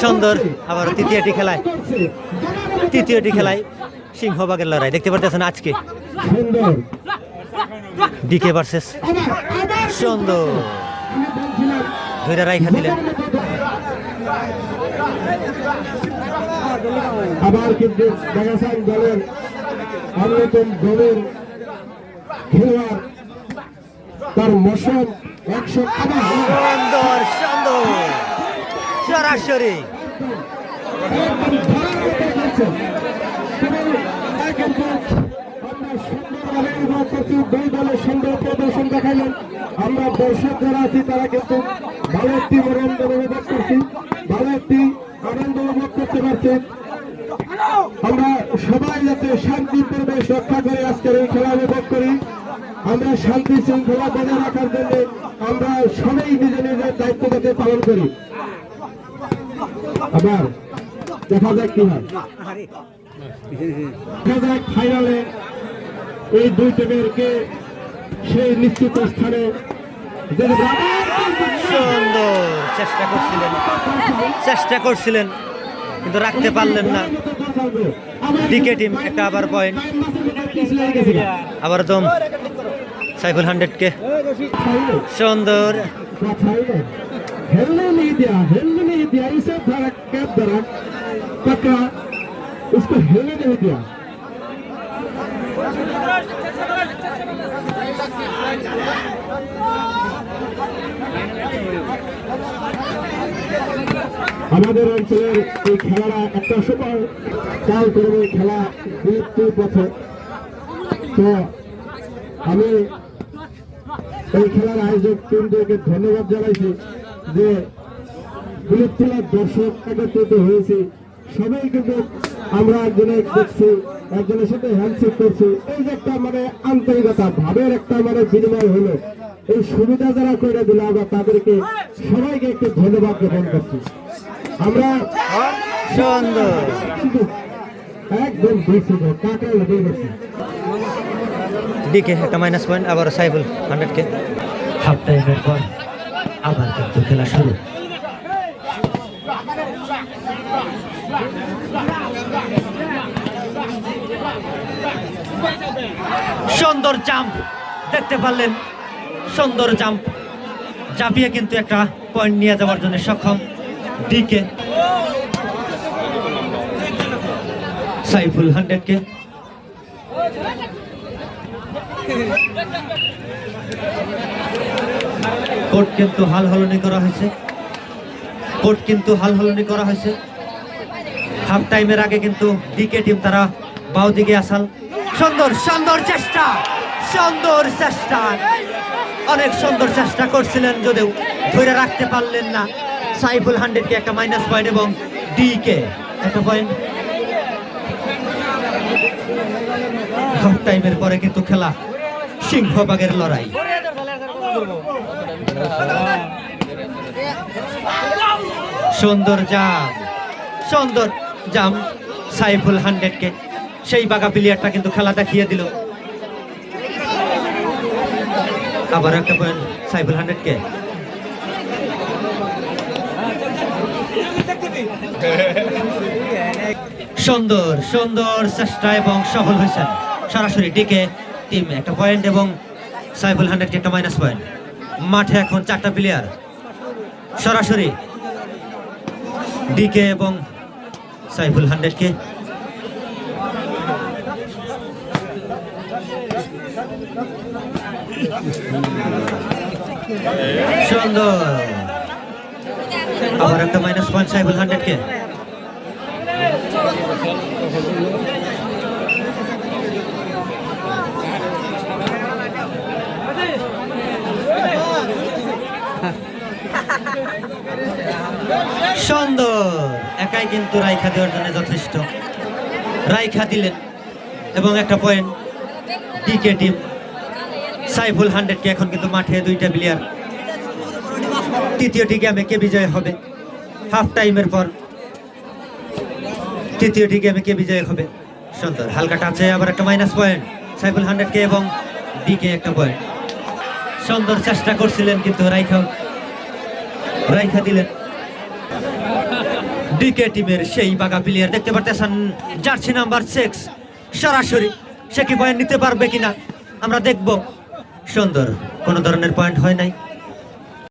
সুন্দর আবার তৃতীয়টি খেলায়। তৃতীয়টি খেলায় সিংহবাগের লড়াই। দেখতে পারতেছেন আজকে। DK versus. সুন্দর। ধৈর্য রাইখা দিলেন। আবার কিন্তু বাগাসান দলের অন্যতম দলের খেলোয়াড় তার মশন একশো সুন্দর সুন্দর। সরাসরি। দুই সুন্দর প্রদর্শন দেখাইলেন আমরা আছি তারা কিন্তু একটি অনুভব করছি ভালো একটি আনন্দ অনুভব করতে আমরা সবাই যাতে শান্তি, পরিবেশ রক্ষা করে আজকের এই খেলা অনুভব করি। আমরা শান্তি শৃঙ্খলা বজায় রাখার জন্য আমরা সবাই নিজে নিজের দায়িত্ব যাতে পালন করি। আবার দেখা যাক কি হয়। দেখা যাক ফাইনালে এই দুই টিমের সেই নিশ্চিত স্থানে সুন্দর। চেষ্টা করছিলেন। চেষ্টা করছিলেন কিন্তু রাখতে পারলেন না। ডিকে টিম একটা আবার পয়েন্ট আবার দম। সাইফুল হান্ড্রেডকে। সুন্দর। दिया हिलने नहीं दिया इसे धड़क कैप धड़क पकड़ा उसको हिलने नहीं दिया আমাদের অঞ্চলের এই খেলাটা একটা সময় কাল করবে খেলা বিলুপ্তির পথে তো আমি এই খেলার আয়োজক টিমদেরকে ধন্যবাদ জানাইছি যে দর্শক একত্রিত হয়েছে। সবাই কিন্তু আমরা একজনের দেখছি একজনের সাথে হ্যান্ডশেক করছি। এই যে একটা মানে আন্তরিকতা ভাবের একটা মানে বিনিময় হলো। এই সুবিধা যারা করে দিল আমরা তাদেরকে সবাইকে একটু ধন্যবাদ জ্ঞাপন করছি। আমরা একদম বেশি কাটাই গেছি? ডিকে একটা মাইনাস পয়েন্ট আবার সাইফুল হান্ড্রেডকে হাফ টাইমের পর আবার কিন্তু খেলা শুরু। সুন্দর জাম্প দেখতে পারলেন, সুন্দর জাম্প জাপিয়ে কিন্তু একটা পয়েন্ট নিয়ে যাওয়ার জন্য সক্ষম ডিকে সাইফুল হান্ড্রেডকে কোর্ট কিন্তু হাল হলনি করা হয়েছে। কোর্ট কিন্তু হাল হলনি করা হয়েছে। হাফ টাইমের আগে কিন্তু ডিকে টিম তারা বাউ দিকে আসাল। সুন্দর সুন্দর চেষ্টা সুন্দর চেষ্টা। অনেক সুন্দর চেষ্টা করছিলেন যদিও ধরে রাখতে পারলেন না। সাইফুল হান্ড্রেডকে একটা মাইনাস পয়েন্ট এবং ডিকে একটা পয়েন্ট হাফ টাইমের পরে কিন্তু খেলা সিংহবাগের লড়াই। সুন্দর জাম সুন্দর জাম সাইফুল হান্ড্রেডকে। সেই বাঘা প্লেয়ারটা কিন্তু খেলা দেখিয়ে দিল। আবার একটা পয়েন্ট সাইফুল হান্ড্রেডকে। সুন্দর সুন্দর চেষ্টা এবং সফল হয়েছেন সরাসরি ডিকে টিম একটা পয়েন্ট এবং সাইফুল হান্ড্রেডকে একটা মাইনাস পয়েন্ট মাঠে এখন চারটা প্লেয়ার সরাসরি ডিকে এবং সাইফুল হান্ড্রেডকে। আবার একটা মাইনাস পয়েন্ট সাইফুল হান্ড্রেডকে। সুন্দর। একাই কিন্তু রাইখা দেওয়ার জন্য যথেষ্ট। রাইখা দিলেন। এবং একটা পয়েন্ট ডিকে টিম সাইফুল হান্ড্রেডকে এখন কিন্তু মাঠে দুইটা প্লেয়ার তৃতীয়টি গেমে কে বিজয় হবে? হাফ টাইমের পর তৃতীয়টি গেমে কে বিজয় হবে? সুন্দর, হালকা টাচে আবার একটা মাইনাস পয়েন্ট সাইফুল হান্ড্রেডকে এবং ডিকে একটা পয়েন্ট সুন্দর চেষ্টা করছিলেন কিন্তু রাইখা। রাইখা দিলেন। ডিকে টিমের সেই বাগা প্লেয়ার দেখতে পারতেছেন। জার্সি নাম্বার সিক্স সরাসরি সে কি পয়েন্ট নিতে পারবে কিনা আমরা দেখব। সুন্দর, কোনো ধরনের পয়েন্ট হয় নাই।